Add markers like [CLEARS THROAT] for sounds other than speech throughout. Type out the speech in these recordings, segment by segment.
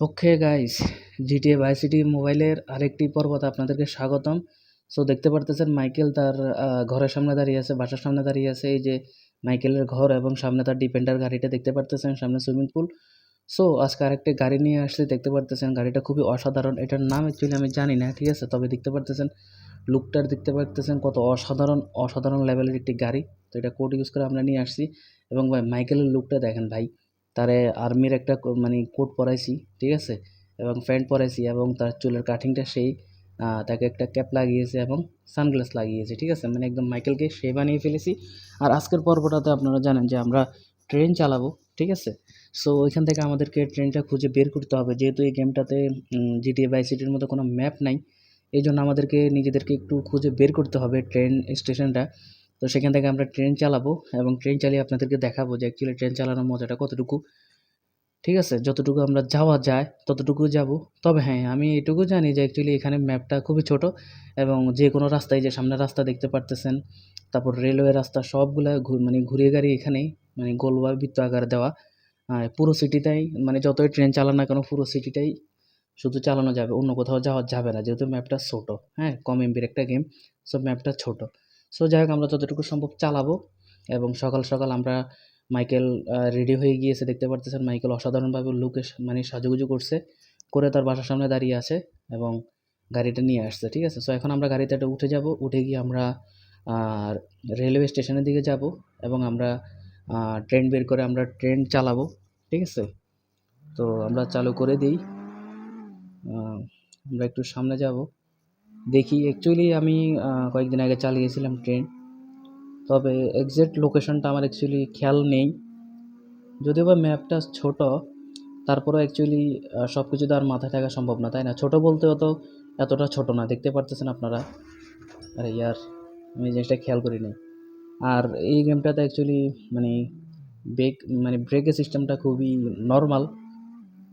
Okay guys GTA Vice City মোবাইলের আরেকটি পর্বতে আপনাদেরকে স্বাগতম। সো দেখতে পারতেছেন মাইকেল তার ঘরের সামনে দাঁড়িয়ে আছে, বাসার সামনে দাঁড়িয়ে আছে। এই যে মাইকেলের ঘর এবং সামনে তার ডিপেন্ডার গাড়িটা দেখতে পারতেছেন, সামনে সুইমিং পুল সো আজকে আরেকটি গাড়ি নিয়ে আসছে, দেখতে পারতেছেন গাড়িটা খুবই অসাধারণ। এটার নাম অ্যাকচুয়ালি আমি জানি না, ঠিক আছে? তবে দেখতে পারতেছেন লুকটার দেখতে পারতেছেন কত অসাধারণ অসাধারণ লেভেলের একটি গাড়ি। তো এটা কোড ইউজ করে আমরা নিয়ে আসছি। এবং ভাই মাইকেলের লুকটা দেখেন ভাই তারে আর্মির একটা মানে কোট পরাইছি, ঠিক আছে? এবং প্যান্ট পরাইছি এবং তার চুলের কাটিংটা সেই তাকে একটা ক্যাপ লাগিয়েছে এবং সানগ্লাস লাগিয়েছে, ঠিক আছে? মানে একদম মাইকেলকে সে বানিয়ে ফেলেছি। আর আজকের পর্বটাতে আপনারা জানেন যে আমরা ট্রেন চালাবো, ঠিক আছে? সো ওইখান থেকে আমাদেরকে ট্রেনটা খুঁজে বের করতে হবে। যেহেতু এই গেমটাতে জিটিএ বাই সিটির মতো কোনো ম্যাপ নাই এই জন্য আমাদেরকে নিজেদেরকে একটু খুঁজে বের করতে হবে ট্রেন স্টেশনটা তো সেখান থেকে আমরা ট্রেন চালাবো এবং ট্রেন চালিয়ে আপনাদেরকে দেখাবো যে অ্যাকচুয়ালি ট্রেন চালানোর মজাটা কতটুকু। ঠিক আছে? যতটুকু আমরা যাওয়া যায় ততটুকু যাব। তবে হ্যাঁ আমি এটুকু জানি যে অ্যাকচুয়ালি এখানে ম্যাপটা খুবই ছোট এবং যে কোনো রাস্তায় যে সামনে রাস্তা দেখতে পারতেছেন, তারপর রেলওয়ে রাস্তা সবগুলা মানে ঘুরিয়ে গাড়ি এখানেই মানে গোল বা বৃত্ত আকার দেওয়া। পুরো সিটিটাই মানে যতই ট্রেন চালান না কেন পুরো সিটিটাই শুধু চালানো যাবে, অন্য কোথাও যাওয়া যাবে না। যেহেতু ম্যাপটা ছোট হ্যাঁ কম এমবির একটা গেম সো ম্যাপটা ছোট। সো যাই হোক, আমরা যতটুকু সম্ভব চালাবো এবং সকাল সকাল আমরা মাইকেল রেডি হয়ে গিয়েছে, দেখতে পারতেছেন। মাইকেল অসাধারণভাবে লুকে মানে সাজুগুজু করছে, করে তার বাসার সামনে দাঁড়িয়ে আছে এবং গাড়িটা নিয়ে আসছে, ঠিক আছে? সো এখন আমরা গাড়িতে একটা উঠে যাব, উঠে গিয়ে আমরা রেলওয়ে স্টেশনের দিকে যাব এবং আমরা ট্রেন বের করে আমরা ট্রেন চালাবো, ঠিক আছে? তো আমরা চালু করে দিই। আমরা একটু সামনে যাব। দেখি অ্যাকচুয়ালি আমি কয়েকদিন আগে চালিয়েছিলাম ট্রেন তবে এক্সাক্ট লোকেশনটা আমার অ্যাকচুয়ালি খেয়াল নেই। যদিও বা ম্যাপটা ছোট, তারপরেও অ্যাকচুয়ালি সব কিছু তো আর মাথায় থাকা সম্ভব না, তাই না? ছোট বলতে অত এতটা ছোট না, দেখতে পারতেছেন আপনারা? আরে ইয়ার, আমি জিনিসটা খেয়াল করি নাই আর এই গেমটাতে অ্যাকচুয়ালি মানে ব্রেক মানে ব্রেকের সিস্টেমটা খুবই নর্মাল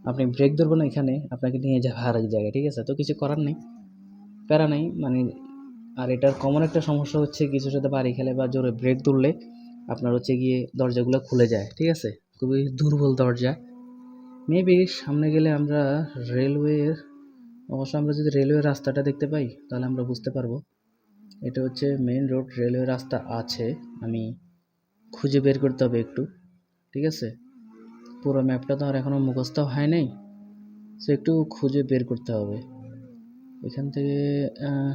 আপনি ব্রেক ধরবেন এখানে, আপনাকে নিয়ে যাবে আর এক জায়গায়, ঠিক আছে? তো কিছু করার নেই। প্যারা নেই মানে আর এটার কমন একটা সমস্যা হচ্ছে কিছুর সাথে বাড়ি খেলে বা জোরে ব্রেক ধরলে আপনার হচ্ছে গিয়ে দরজাগুলো খুলে যায়, ঠিক আছে? খুবই দুর্বল দরজা। মেবি সামনে গেলে আমরা রেলওয়ের অবশ্য আমরা যদি রেলওয়ে রাস্তাটা দেখতে পাই, তাহলে আমরা বুঝতে পারব। এটা হচ্ছে মেন রোড রেলওয়ে রাস্তা আছে, আমি খুঁজে বের করতে হবে একটু, ঠিক আছে? পুরো ম্যাপটা তো আর এখনও মুখস্থ হয় নাই সো একটু খুঁজে বের করতে হবে। এখান থেকে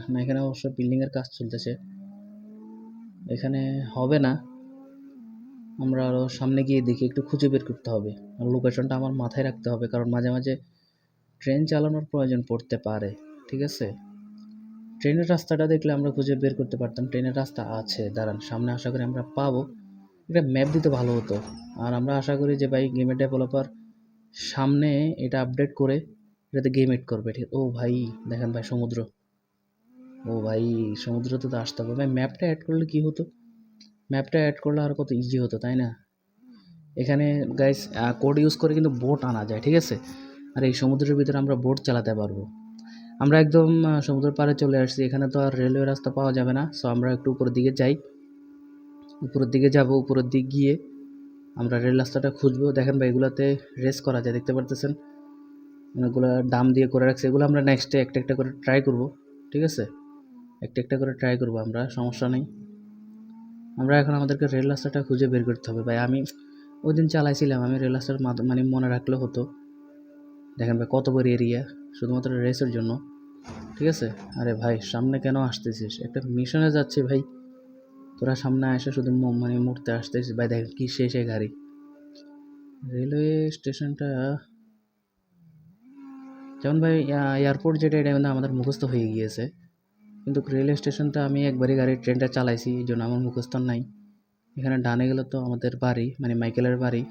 না, এখানে অবশ্য বিল্ডিংয়ের কাজ চলতেছে। এখানে হবে না। আমরা আরও সামনে গিয়ে দেখি, একটু খুঁজে বের করতে হবে। আর লোকেশনটা আমার মাথায় রাখতে হবে, কারণ মাঝে মাঝে ট্রেন চালানোর প্রয়োজন পড়তে পারে, ঠিক আছে? ট্রেনের রাস্তাটা দেখলে আমরা খুঁজে বের করতে পারতাম। ট্রেনের রাস্তা আছে, দাঁড়ান, সামনে আশা করি আমরা পাবো। এটা ম্যাপ দিতে ভালো হতো। আর আমরা আশা করি যে, ভাই গেমের ডেভেলপার সামনে এটা আপডেট করে এটাতে গেম এড করবে, ঠিক ও ভাই, দেখেন ভাই সমুদ্র। ও ভাই, সমুদ্রতে তো আসতে হবে। ভাই ম্যাপটা অ্যাড করলে কি হতো? ম্যাপটা অ্যাড করলে আর কত ইজি হতো, তাই না? এখানে গাইস কোড ইউজ করে কিন্তু বোট আনা যায়, ঠিক আছে? আর এই সমুদ্রের ভিতরে আমরা বোট চালাতে পারব। আমরা একদম সমুদ্রের পাড়ে চলে আসছি। এখানে তো আর রেলওয়ে রাস্তা পাওয়া যাবে না। সো আমরা একটু উপরের দিকে যাই। উপরের দিকে যাব, উপরের দিক গিয়ে আমরা রেল রাস্তাটা খুঁজবো। দেখেন ভাই, এগুলাতে রেস করা যায়, দেখতে পারতেছেন? অনেকগুলো ডাম দিয়ে করে রাখছে, এগুলো আমরা নেক্সটে একটা একটা করে ট্রাই করব, ঠিক আছে? একটা একটা করে ট্রাই করব আমরা, সমস্যা নেই। আমরা এখন আমাদেরকে রেল রাস্তাটা খুঁজে বের করতে হবে। ভাই, আমি ওই দিন চালাইছিলাম, আমি রেল রাস্তার মানে মনে রাখলে হতো। দেখেন ভাই, কত বড় এরিয়া শুধুমাত্র রেসের জন্য, ঠিক আছে? আরে ভাই, সামনে কেন আসতেছিস? একটা মিশনে যাচ্ছে ভাই। তোরা সামনে এসে শুধু মানে মুড়তে আসতেছিস। ভাই দেখ কি শেষে গাড়ি। রেলওয়ে স্টেশনটা যেমন ভাই এয়ারপোর্ট যেটা এটা কিন্তু আমাদের মুখস্থ হয়ে গিয়েছে। কিন্তু রেলওয়ে স্টেশনটা আমি একবারই গাড়ির ট্রেনটা চালাইছি, এই জন্য আমার মুখস্থ নাই। এখানে ডানে গেলে তো আমাদের বাড়ি মানে মাইকেলের বাড়ি।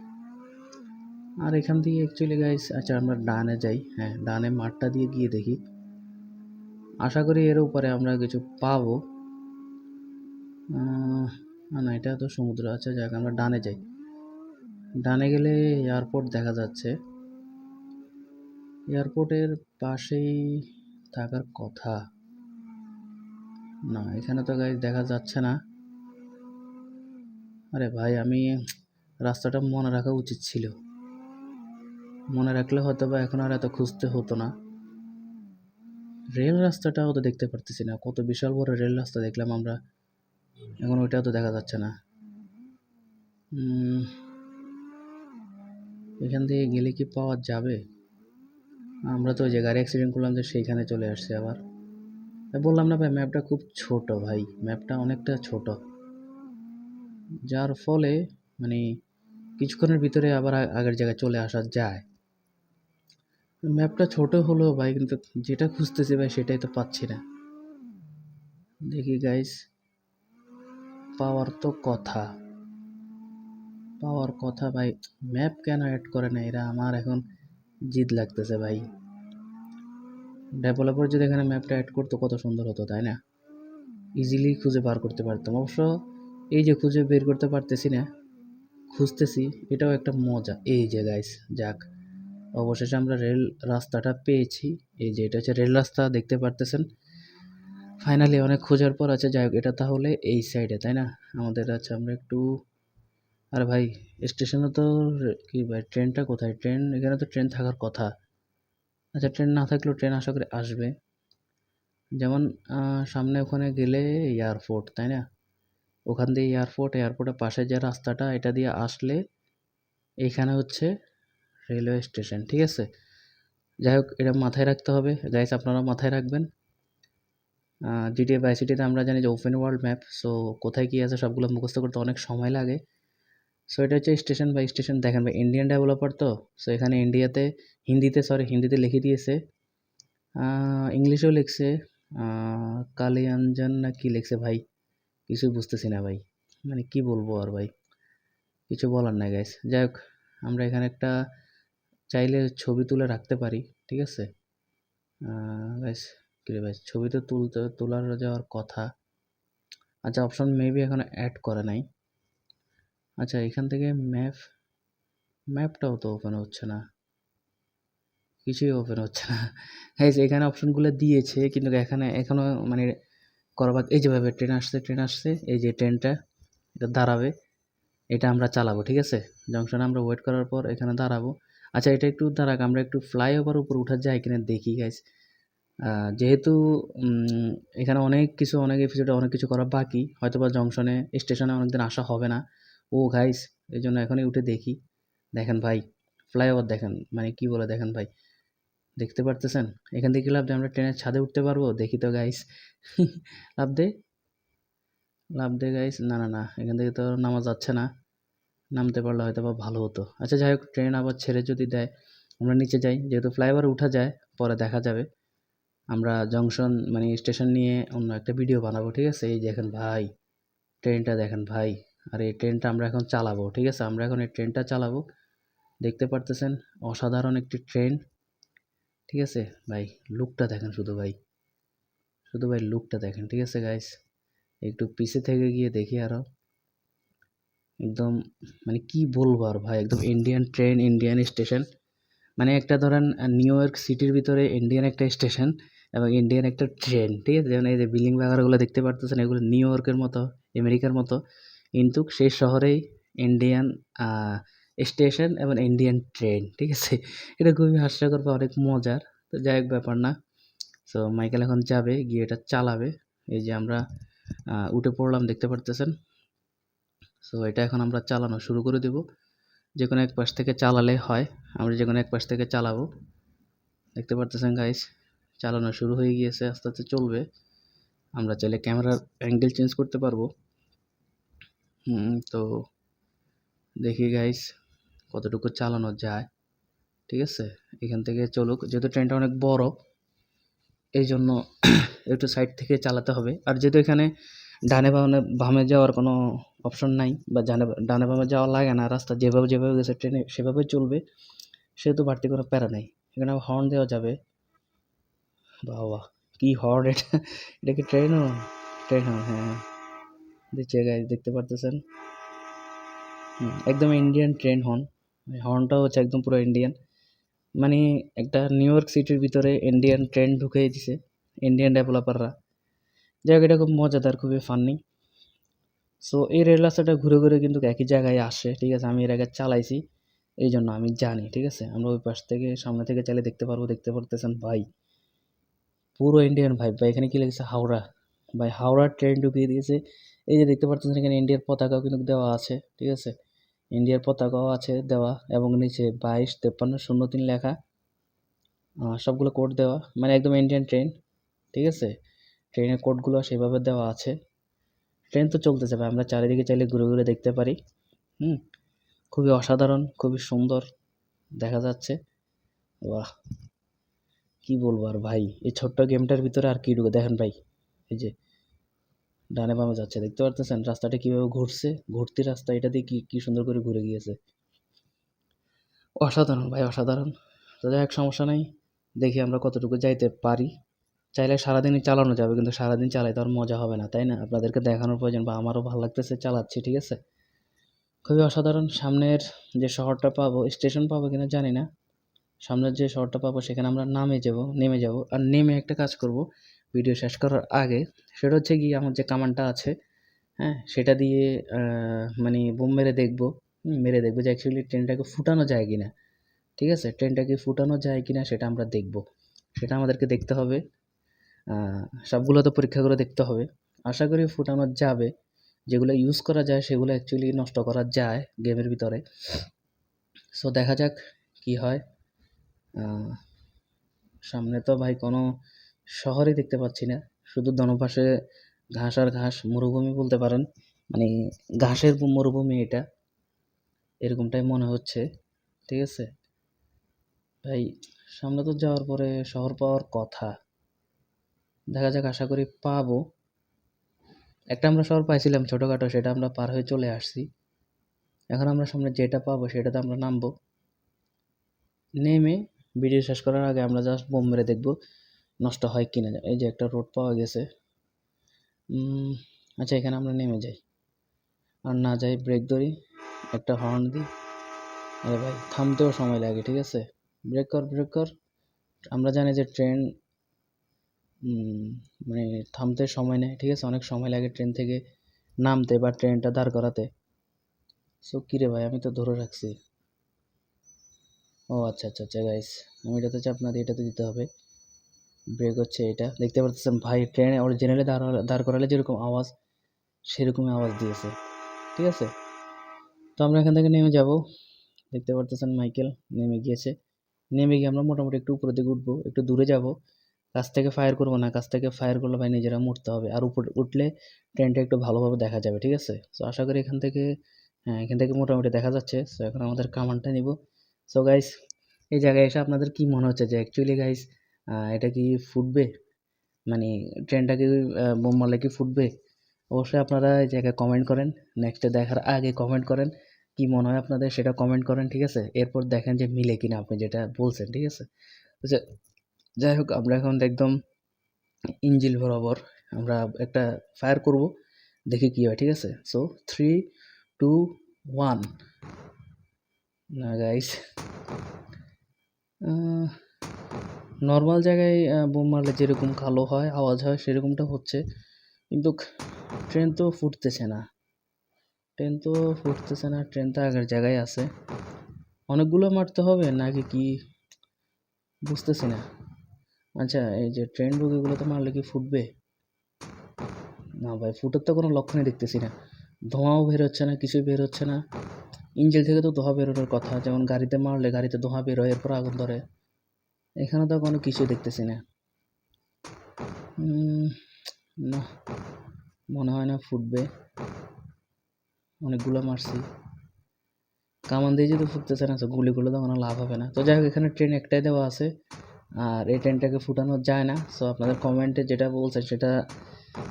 আর এখান থেকে অ্যাকচুয়ালি গাইস আচ্ছা আমরা ডানে যাই হ্যাঁ ডানে মাঠটা দিয়ে গিয়ে দেখি। আশা করি এর উপরে আমরা কিছু পাবো। না না, এটা তো সমুদ্র আছে যাক, আমরা ডানে যাই। ডানে গেলে এয়ারপোর্ট দেখা যাচ্ছে। এয়ারপোর্টের পাশেই থাকার কথা। না, এখানে তো গাইজ দেখা যাচ্ছে না। আরে ভাই, আমি রাস্তাটা মনে রাখা উচিত ছিল। মনে রাখলে হয়তো বা এখন আর এত খুঁজতে হতো না। রেল রাস্তাটাও তো দেখতে পারতেছি না। কত বিশাল বড় রেল রাস্তা দেখলাম আমরা। এখন ওইটাও তো দেখা যাচ্ছে না। এখান থেকে গেলে কি পাওয়া যাবে? আমরা তো ওই যে গাড়ি অ্যাক্সিডেন্ট করলাম যে সেইখানে চলে আসছে আবার। বললাম না ভাই ম্যাপটা খুব ছোট ভাই ম্যাপটা অনেকটা ছোট। যার ফলে মানে কিছুক্ষণের ভিতরে আবার আগের জায়গায় চলে আসা যায়। ম্যাপটা ছোট হলেও ভাই, কিন্তু যেটা খুঁজতেছি ভাই, সেটাই তো পাচ্ছি না। দেখি গাইস পাওয়ার তো কথা। পাওয়ার কথা ভাই ম্যাপ কেন অ্যাড করে না? এরা আমার এখন জিদ লাগতেছে ভাই। ডেভেলপার যদি এখানে ম্যাপটা অ্যাড করতো, কত সুন্দর হতো, তাই না? ইজিলি খুঁজে বার করতে পারতাম। অবশ্য এই যে খুঁজে বের করতে পারতেছি না, খুঁজতেছি, এটাও একটা মজা। এই যে গাইস যাক। অবশেষে আমরা রেল রাস্তাটা পেয়েছি। এই যে এটা হচ্ছে রেল রাস্তা, দেখতে পারতেছেন? ফাইনালি অনেক খোঁজার পর আছে। যাই হোক, এটা তাহলে এই সাইডে তাই না? আমাদের আছে, আমরা একটু আর ভাই, স্টেশনে তো কি ভাই, ট্রেনটা কোথায়? ট্রেন, এখানে তো ট্রেন থাকার কথা। আচ্ছা ট্রেন না থাকলেও ট্রেন আশা করি আসবে। যেমন সামনে ওখানে গেলে এয়ারপোর্ট তাই না? ওখান দিয়ে এয়ারপোর্ট এয়ারপোর্টের পাশে যে রাস্তাটা, এটা দিয়ে আসলে এইখানে হচ্ছে রেলওয়ে স্টেশন ঠিক আছে? যাই হোক, এটা মাথায় রাখতে হবে। গাইস আপনারা মাথায় রাখবেন। জিটিএ বাই সিটিতে আমরা জানি যে ওপেন ওয়ার্ল্ড ম্যাপ সো কোথায় কী আছে সবগুলো মুখস্থ করতে অনেক সময় লাগে। সো এটা হচ্ছে স্টেশন বাই স্টেশন দেখেন ভাই। ইন্ডিয়ান ডেভেলপার তো। সো এখানে ইন্ডিয়াতে হিন্দিতে সরি হিন্দিতে লিখে দিয়েছে। ইংলিশেও লিখছে। কালিয়াঞ্জন না কি লিখছে ভাই? কিছুই বুঝতেছি না ভাই। মানে কি বলব আর ভাই? কিছু বলার নাই গাইস যাই হোক, আমরা এখানে একটা চাইলে ছবি তুলে রাখতে পারি, ঠিক আছে? গাইস কি ভাই? ছবি তো তুলতে, তোলার যাওয়ার কথা। আচ্ছা অপশন মেবি এখন অ্যাড করে নাই। আচ্ছা এখান থেকে ম্যাপ, ম্যাপটাও তো ওপেন হচ্ছে না। কিছুই ওপেন হচ্ছে না। গাইস এখানে অপশনগুলো দিয়েছে, কিন্তু এখানে এখনও মানে করবার, এই যেভাবে ট্রেন আসছে ট্রেন আসছে, এই যে ট্রেনটা এটা দাঁড়াবে, এটা আমরা চালাবো, ঠিক আছে? জংশনে আমরা ওয়েট করার পর এখানে দাঁড়াবো। আচ্ছা এটা একটু দাঁড়াক, আমরা একটু ফ্লাইওভার উপর উঠা যায় কিনা দেখি গাইস যেহেতু এখানে অনেক কিছু, অনেক এপিসোডে অনেক কিছু করা বাকি হয়তো বা জংশনে স্টেশনে অনেকদিন আসা হবে না। ও গাইস এই জন্য এখনই উঠে দেখি। দেখেন ভাই ফ্লাইওভার দেখেন মানে কি বলে দেখেন ভাই, দেখতে পারতেছেন? এখান থেকে লাভ দিয়ে আমরা ট্রেনের ছাদে উঠতে পারব? দেখি তো গাইস [LAUGHS] লাভ দে। লাভ দে গাইস না না না, এখান থেকে তো নামা যাচ্ছে না। নামতে পারলে হয়তো বা ভালো হতো। আচ্ছা যাই হোক, ট্রেন আবার ছেড়ে যদি দেয়, আমরা নিচে যাই। যেহেতু ফ্লাইওভার উঠা যায়, পরে দেখা যাবে। আমরা জংশন মানে স্টেশন নিয়ে অন্য একটা ভিডিও বানাবো, ঠিক আছে? এই দেখেন ভাই, ট্রেনটা দেখেন ভাই। আর এই ট্রেনটা আমরা এখন চালাবো, ঠিক আছে? আমরা এখন এই ট্রেনটা চালাবো। দেখতে পারতেছেন, অসাধারণ একটি ট্রেন, ঠিক আছে? ভাই, লুকটা দেখেন শুধু ভাই। শুধু ভাই, লুকটা দেখেন, ঠিক আছে গাইস একটু পিছে থেকে গিয়ে দেখি আরও একদম মানে কি বলব আর ভাই, একদম ইন্ডিয়ান ট্রেন ইন্ডিয়ান স্টেশন মানে একটা ধরেন নিউ ইয়র্ক সিটির ভিতরে ইন্ডিয়ান একটা স্টেশন এবং ইন্ডিয়ান একটা ট্রেন ঠিক আছে? যেমন এই যে বিল্ডিং বাগারগুলো দেখতে পারতেছেন, এগুলো নিউ ইয়র্কের মতো আমেরিকার মতো। কিন্তু সেই শহরেই ইন্ডিয়ান স্টেশন এবং ইন্ডিয়ান ট্রেন ঠিক আছে? এটা খুবই হাস্যকর বা অনেক মজার, তো যাই হোক ব্যাপার না। সো মাইকেল এখন যাবে, গিয়ে এটা চালাবে। এই যে আমরা উঠে পড়লাম, দেখতে পারতেছেন? সো এটা এখন আমরা চালানো শুরু করে দেব। যে কোনো এক পাশ থেকে চালালে হয়, আমরা যে কোনো এক পাশ থেকে চালাবো। দেখতে পারতেছেন গাইস চালানো শুরু হয়ে গিয়েছে, আস্তে আস্তে চলবে। আমরা চাইলে ক্যামেরার অ্যাঙ্গেল চেঞ্জ করতে পারব। হুম, তো দেখি গাইস কতটুকু চালানো যায়। ঠিক আছে? এখান থেকে চলুক যেহেতু ট্রেনটা অনেক বড় এই জন্য [CLEARS THROAT] একটু সাইড থেকে চালাতে হবে। আর যেহেতু এখানে ডানে বামে বামে যাওয়ার কোনো অপশন নাই বা ডানে ডানে বামে যাওয়া লাগে না রাস্তা যেভাবে যেভাবে গেছে ট্রেনে সেভাবে চলবে সেহেতু বাড়তি কোনো প্যারা নেই। এখানে হর্ন দেওয়া যাবে। বাবা কি হর্ন এটা? [LAUGHS] এটা কি ট্রেন ট্রেন হ্যাঁ। দিচ্ছে গাইজ দেখতে পারতেছেন। একদম ইন্ডিয়ান ট্রেন হর্ন হর্নটাও হচ্ছে একদম পুরো ইন্ডিয়ান মানে একটা নিউ ইয়র্ক সিটির ভিতরে ইন্ডিয়ান ট্রেন ঢুকিয়ে দিছে ইন্ডিয়ান ডেভেলপাররা যাই হোক, এটা খুব মজাদার, খুবই ফান্নি সো এই রেল রাস্তাটা ঘুরে ঘুরে কিন্তু একই জায়গায় আসে, ঠিক আছে? আমি এর আগে চালাইছি, এই জন্য আমি জানি, ঠিক আছে? আমরা ওই পাশ থেকে সামনে থেকে চালিয়ে দেখতে পারব, দেখতে পারতেছেন ভাই। পুরো ইন্ডিয়ান ভাই ভাই, এখানে কি লেগেছে? হাওড়া। ভাই, হাওড়ার ট্রেন ঢুকিয়ে দিয়েছে এই যে দেখতে পাচ্ছেন এখানে ইন্ডিয়ার পতাকাও কিন্তু দেওয়া আছে, ঠিক আছে? ইন্ডিয়ার পতাকাও আছে দেওয়া এবং নিচে বাইশ, তেপ্পান্ন, শূন্য, তিন লেখা সবগুলো কোড দেওয়া মানে একদম ইন্ডিয়ান ট্রেন ঠিক আছে? ট্রেনের কোডগুলো সেভাবে দেওয়া আছে। ট্রেন তো চলতেছে ভাই, আমরা চারিদিকে চাইলে ঘুরে ঘুরে দেখতে পারি, হুম? খুবই অসাধারণ, খুবই সুন্দর, দেখা যাচ্ছে। বাহ! কি বলব আর ভাই, এই ছোট্ট গেমটার ভিতরে আর কি ঢুকে, দেখেন ভাই, এই যে ডানে বামে যাচ্ছে। দেখতে পারতেছেন? রাস্তাটা কীভাবে ঘুরছে? ঘুরতি রাস্তা। এটা দিয়ে কি কি সুন্দর করে ঘুরে গিয়েছে। অসাধারণ ভাই, অসাধারণ। তো যাই হোক, সমস্যা নাই। দেখি আমরা কতটুকু যাইতে পারি। চাইলে সারাদিনই চালানো যাবে, কিন্তু সারাদিন চালাইতে আর মজা হবে না, তাই না? আপনাদেরকে দেখানোর প্রয়োজন বা আমারও ভালো লাগতেছে চালাচ্ছি, ঠিক আছে? খুবই অসাধারণ। সামনের যে শহরটা পাবো, স্টেশন পাবো কিনা জানি না। সামনের যে শহরটা পাবো সেখানে আমরা নামে যাব, নেমে যাব। আর নেমে একটা কাজ করব, ভিডিও শেষ করার আগে, সেটা হচ্ছে গিয়ে আমার যে কামানটা আছে হ্যাঁ সেটা দিয়ে মানে বোম মেরে দেখব মেরে দেখব যে অ্যাকচুয়ালি ট্রেনটাকে ফুটানো যায় কি না ঠিক আছে? ট্রেনটাকে ফুটানো যায় কি না সেটা আমরা দেখব। সেটা আমাদেরকে দেখতে হবে। সবগুলো তো পরীক্ষা করে দেখতে হবে। আশা করি ফুটানো যাবে। যেগুলো ইউজ করা যায় সেগুলো অ্যাকচুয়ালি নষ্ট করা যায় গেমের ভিতরে। সো দেখা যাক কি হয়। সামনে তো ভাই কোনো শহরই দেখতে পাচ্ছি না। শুধু দনপাশে ঘাস আর ঘাস, মরুভূমি বলতে পারেন। মানে ঘাসের মরুভূমি এটা। এরকমটাই মনে হচ্ছে। ঠিক আছে? ভাই, সামনে তো যাওয়ার পরে শহর পাওয়ার কথা। দেখা যাক, আশা করি পাবো। একটা আমরা শহর পাইছিলাম ছোটোখাটো, সেটা আমরা পার হয়ে চলে আসছি। এখন আমরা সামনে যেটা পাবো, সেটাতে আমরা নামবো। নেমে ভিডিও শেষ করার আগে আমরা জাস্ট বোম মেরে দেখব নষ্ট হয় কিনা এই যে একটা রোড পাওয়া গেছে। আচ্ছা এখানে আমরা নেমে যাই। আর না যাই ব্রেক ধরি। একটা হর্ন দিই। আরে ভাই, থামতেও সময় লাগে, ঠিক আছে? ব্রেক কর ব্রেক কর। আমরা জানি যে ট্রেন মানে থামতে সময় নেয়, ঠিক আছে? অনেক সময় লাগে ট্রেন থেকে নামতে বা ট্রেনটা দাঁড় করাতে। সো কিরে ভাই, আমি তো ধরে রাখছি। ও আচ্ছা আচ্ছা আচ্ছা গাইস আমি এটাতে চাপ আপনাদের এটাতে দিতে হবে। ব্রেক হচ্ছে এটা। দেখতে পাচ্ছেন ভাই ট্রেনে অরিজিনালি দাঁড় দাঁড় করালে যেরকম আওয়াজ, সেরকমই আওয়াজ দিয়েছে। ঠিক আছে? তো আমরা এখান থেকে নেমে যাব। দেখতে পারতেছেন, মাইকেল নেমে গিয়েছে। নেমে গিয়ে আমরা মোটামুটি একটু উপরের দিকে উঠবো, একটু দূরে যাব। কাছ থেকে ফায়ার করব না কাছ থেকে ফায়ার করলে ভাই নিজেরা মরতে হবে। আর উপরে উঠলে ট্রেনটা একটু ভালোভাবে দেখা যাবে, ঠিক আছে? তো আশা করি এখান থেকে হ্যাঁ এখান থেকে মোটামুটি দেখা যাচ্ছে। সো এখন আমাদের কামানটা নিব। সো গাইস এই জায়গায় এসে আপনাদের কি মনে হচ্ছে যে অ্যাকচুয়ালি গাইস এটা কি ফুটবে? মানে ট্রেনটা কি বোম মারলে কি ফুটবে? অবশ্যই আপনারা এই জায়গায় কমেন্ট করেন। নেক্সটে দেখার আগে কমেন্ট করেন। কি মনে হয় আপনাদের সেটা কমেন্ট করেন, ঠিক আছে? এরপর দেখেন যে মিলে কিনা আপনি যেটা বলছেন, ঠিক আছে? তো যাই হোক, আমরা এখন একদম ইঞ্জিল বরাবর আমরা একটা ফায়ার করব। দেখি কি হয়, ঠিক আছে? সো থ্রি টু ওয়ান না গাইস নর্মাল জায়গায় বোম মারলে যেরকম কালো হয়, আওয়াজ হয়, সেরকমটা হচ্ছে। কিন্তু ট্রেন তো ফুটতেছে না। ট্রেন তো ফুটতেছে না ট্রেন তো আগের জায়গায় আছে। অনেকগুলো মারতে হবে, নাকি কি? বুঝতেছি না। আচ্ছা এই যে ট্রেন বগিগুলো তো মারলে কি ফুটবে? না ভাই, ফুটার তো কোনো লক্ষণই দেখতেছি না। ধোঁয়াও বের হচ্ছে না, কিছুই বের হচ্ছে না। ইঞ্জিন থেকে তো ধোঁয়া বেরোনোর কথা, যেমন গাড়িতে মারলে গাড়িতে ধোঁয়া বের হয় এরপর আগুন ধরে। এখানে তো কোনো কিছুই দেখতেছি না। না, মনে হয় না ফুটবে। অনেকগুলো মারছি। কামান দিয়ে যদি ফুটতেছে না গুলিগুলো তো কোনো লাভ হবে না। তো যাই হোক, এখানে ট্রেন একটাই দেওয়া আছে। আর এই ট্রেনটাকে ফুটানো যায় না। সো আপনাদের কমেন্টে যেটা বলছেন, সেটা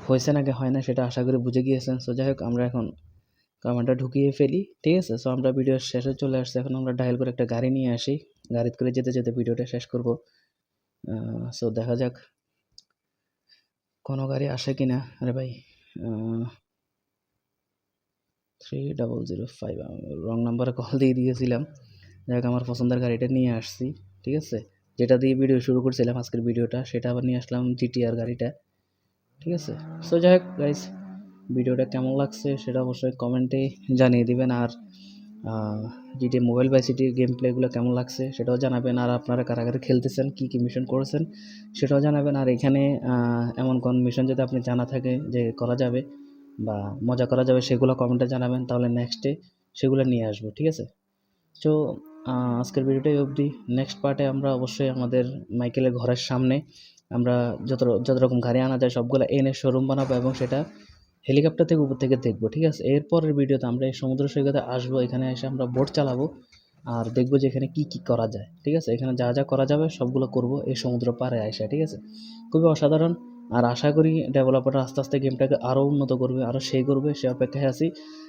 হয়েছে নাকি হয় না, সেটা আশা করি বুঝে গিয়েছেন। সো যাই হোক, আমরা এখন কামানটা ঢুকিয়ে ফেলি, ঠিক আছে? সো আমরা ভিডিও শেষে চলে আসছি। এখন আমরা ডায়াল করে একটা গাড়ি নিয়ে আসি। গাড়িতে করে যেতে যেতে ভিডিওটা শেষ করব। সো দেখা যাক কোনো গাড়ি আসে কি না আরে ভাই three double zero five wrong নাম্বারে কল দিয়ে দিয়েছিলাম। যাক আমার পছন্দের গাড়িটা নিয়ে আসছি, ঠিক আছে? যেটা দিয়ে ভিডিও শুরু করছিলাম আজকের ভিডিওটা সেটা আবার নিয়ে আসলাম জিটিআর গাড়িটা, ঠিক আছে? সো যাই হোক গাইস ভিডিওটা কেমন লাগছে সেটা অবশ্যই কমেন্টে জানিয়ে দিবেন। আর জিটিএ মোবাইল বাই সিটির গেম প্লেগুলো কেমন লাগছে সেটাও জানাবেন। আর আপনারা কারাগারে খেলতেছেন, কী কী মিশন করেছেন সেটাও জানাবেন। আর এখানে এমন কোন মিশন যদি আপনি জানা থাকে যে করা যাবে বা মজা করা যাবে সেগুলো কমেন্টে জানাবেন। তাহলে নেক্সটে সেগুলো নিয়ে আসব, ঠিক আছে? তো আজকের ভিডিওটাই অবধি। নেক্সট পার্টে আমরা অবশ্যই আমাদের মাইকেলের ঘরের সামনে আমরা যত যত রকম গাড়ি আনা যায় সবগুলো এনে শোরুম বানাবো এবং সেটা হেলিকপ্টার থেকে উপর থেকে দেখব, ঠিক আছে? এরপরের ভিডিওতে আমরা এই সমুদ্র সৈকতে আসব, এখানে এসে আমরা বোট চালাবো আর দেখব যে এখানে কী কী করা যায়, ঠিক আছে? এখানে যা যা করা যাবে সবগুলো করব এই সমুদ্র পাড়ে আসা ঠিক আছে? খুবই অসাধারণ আর আশা করি ডেভেলপাররা আস্তে আস্তে গেমটাকে আরও উন্নত করবে, আরও সেই করবে, সে অপেক্ষায় আছি।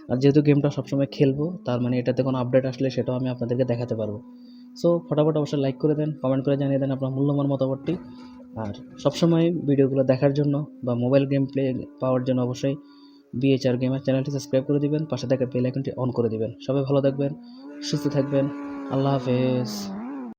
আর যেহেতু গেমটা সবসময় খেলব, তার মানে এটাতে কোনো আপডেট আসলে সেটাও আমি আপনাদেরকে দেখাতে পারব। সো, ফটাফট অবশ্যই লাইক করে দেন কমেন্ট করে জানিয়ে দেন আপনার মূল্যবান মতামতটি। আর সবসময় ভিডিওগুলো দেখার জন্য বা মোবাইল গেম প্লে পাওয়ার জন্য অবশ্যই বিএচআর গেমার চ্যানেলটি সাবস্ক্রাইব করে দিবেন, পাশে থাকা বেল আইকনটি অন করে দিবেন। সবাই ভালো থাকবেন, সুস্থ থাকবেন, আল্লাহ হাফেজ।